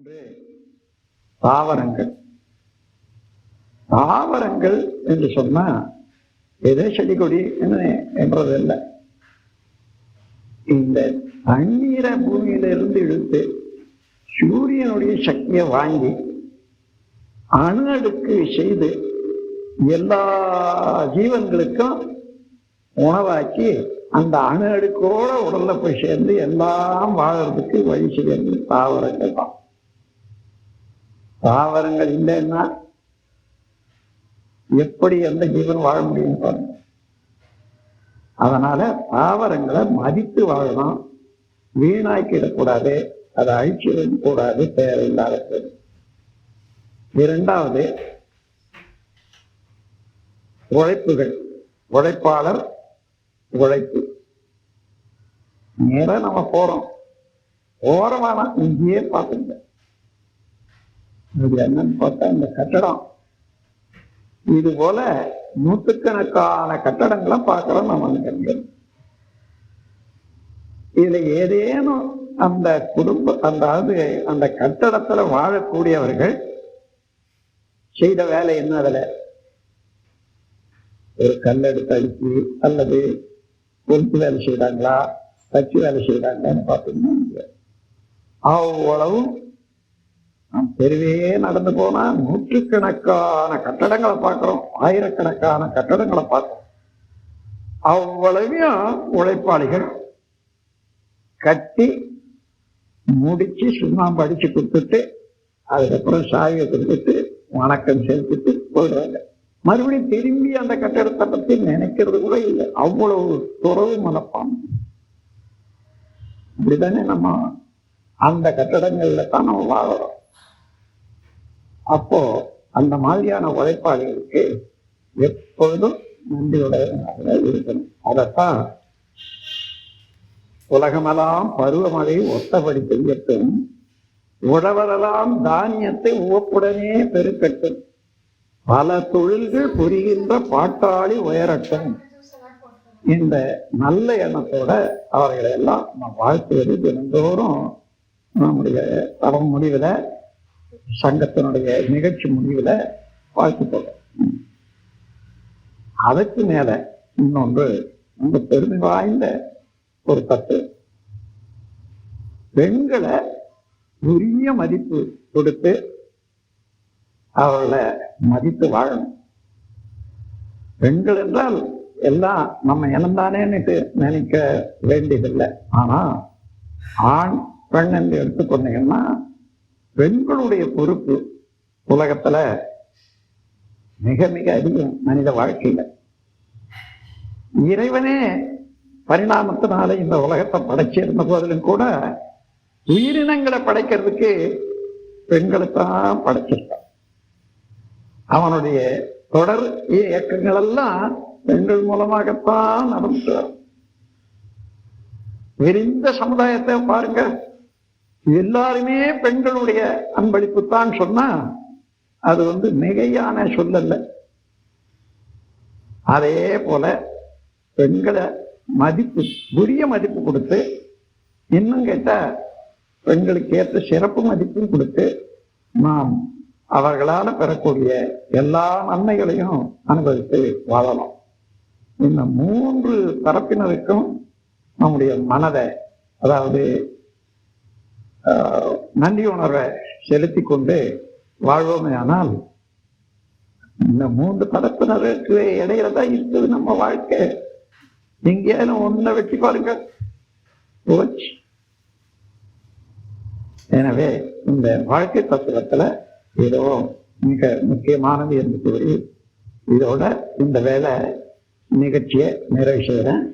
உண்டு. தாவரங்கள். தாவரங்கள் என்று சொன்னா ஏதோ செடி கொடி என்றது இல்லை இந்த தண்ணீரை பூமியிலிருந்து இழுத்து சூரியனுடைய சக்தியை வாங்கி அணு அடுக்கு செய்து எல்லா ஜீவன்களுக்கும் உணவாக்கி அந்த அணு அடுக்கோட உடல்ல போய் சேர்ந்து எல்லாம் வாழறதுக்கு வழி செய்யறது தாவரங்கள் தான். தாவரங்கள் இல்லைன்னா எப்படி எந்த ஜீவன் வாழ முடியும் பாருங்க. அதனால தாவரங்களை மதித்து வாழணும். வீணாக்கிடக்கூடாது. அதை அழிச்சிடக் கூடாது தேவையில்லாத இரண்டாவது உழைப்புகள். உழைப்பாளர் உழைப்பு. நேரம் நம்ம போறோம். ஓரமான இங்கேயே பார்த்துங்க இது என்னன்னு பார்த்தா இந்த கட்டடம். இது போல நூத்துக்கணக்கான கட்டடங்களை பார்க்கிறோம் நம்ம கண்கள் இதுல ஏதேனும் அந்த குடும்ப அந்த அந்த கட்டடத்துல வாழக்கூடியவர்கள் செய்த வேலை என்ன அதுல? ஒரு கல் எடுத்து அடிச்சு அல்லது கொலுத்து வேலை செய்யறாங்களா தச்சு வேலை செய்யறாங்களான்னு பார்த்தீங்கன்னா அவ்வளவும் நாம் தெருவே நடந்து போனா நூற்றுக்கணக்கான கட்டடங்களை பார்க்கிறோம் ஆயிரக்கணக்கான கட்டடங்களை பார்க்கிறோம். அவ்வளவையும் உழைப்பாளிகள் கட்டி முடிச்சு சுண்ணாம்பு அடிச்சு கொடுத்துட்டு அதுக்கப்புறம் சாவியை கொடுத்துட்டு வணக்கம் செலுத்திட்டு போயிடுறாங்க. மறுபடியும் திரும்பி அந்த கட்டடத்தை பத்தி நினைக்கிறது கூட இல்லை. அவ்வளவு துறவு மனப்பான் அப்படிதானே நம்ம அந்த கட்டடங்கள்ல தான் நம்ம வாழறோம். அப்போ அந்த மாதிரியான உழைப்பாளிகளுக்கு எப்பொழுதும் நன்றியுடைய இருக்கணும். அதைத்தான் உலகமெல்லாம் பருவமழை ஒத்தபடி பெய்யட்டும். உழவரெல்லாம் தானியத்தை உவப்புடனே பெருக்கட்டும். பல தொழில்கள் புரிகின்ற பாட்டாளி உயரட்டும். இந்த நல்ல எண்ணத்தோட அவர்களை எல்லாம் நாம் வாழ்த்துவது தினந்தோறும் நம்முடைய தரம் முடிவில் சங்கத்தினுடைய நிகழ்ச்சி முடிவில் வாழ்த்து போடுறோம் அதுக்கு மேல இன்னொன்று ரொம்ப பெருமை வாய்ந்த ஒரு தத்து பெண்களை உரிய மதிப்பு கொடுத்து அவர்களை மதித்து வாழணும். பெண்கள் என்றால் எல்லாம் நம்ம இனந்தானேன்னு நினைக்க வேண்டியதில்லை. ஆனா ஆண் பெண் என்று எடுத்துக்கொண்டீங்கன்னா பெண்களுடைய பொறுப்பு உலகத்துல மிக மிக அதிகம் மனித வாழ்க்கையில. இறைவனே பரிணாமத்தினால இந்த உலகத்தை படைச்சிருந்த போதிலும் கூட உயிரினங்களை படைக்கிறதுக்கு பெண்களைத்தான் படைச்சிருக்கான். அவனுடைய தொடர் இயக்கங்கள் எல்லாம் பெண்கள் மூலமாகத்தான் நடந்துட்டு வரும். விரிந்த சமுதாயத்தை பாருங்க. எல்லாருமே பெண்களுடைய அன்பளிப்பு தான் சொன்னா அது வந்து மிகையான சொல்லல்ல. அதே போல பெண்களை மதிப்பு உரிய மதிப்பு கொடுத்து இன்னும் கேட்டா பெண்களுக்கு ஏற்ற சிறப்பு மதிப்பும் கொடுத்து நாம் அவர்களால பெறக்கூடிய எல்லா நன்மைகளையும் அனுபவித்து வாழலாம். இந்த மூன்று தரப்பினருக்கும் நம்முடைய மனதை அதாவது நன்றி உணர்வை செலுத்தி கொண்டு வாழ்வோமே ஆனால் இந்த மூன்று தரப்பினருக்கு இடையில தான் இருக்குது நம்ம வாழ்க்கை. எங்கேயாலும் ஒன்ன வெட்டி பாருங்க போச்சு. எனவே இந்த வாழ்க்கை தத்துவத்துல ஏதோ மிக முக்கியமானது என்று கூறி இதோட இந்த வேலை நிகழ்ச்சியை நிறைவு செய்கிறேன்.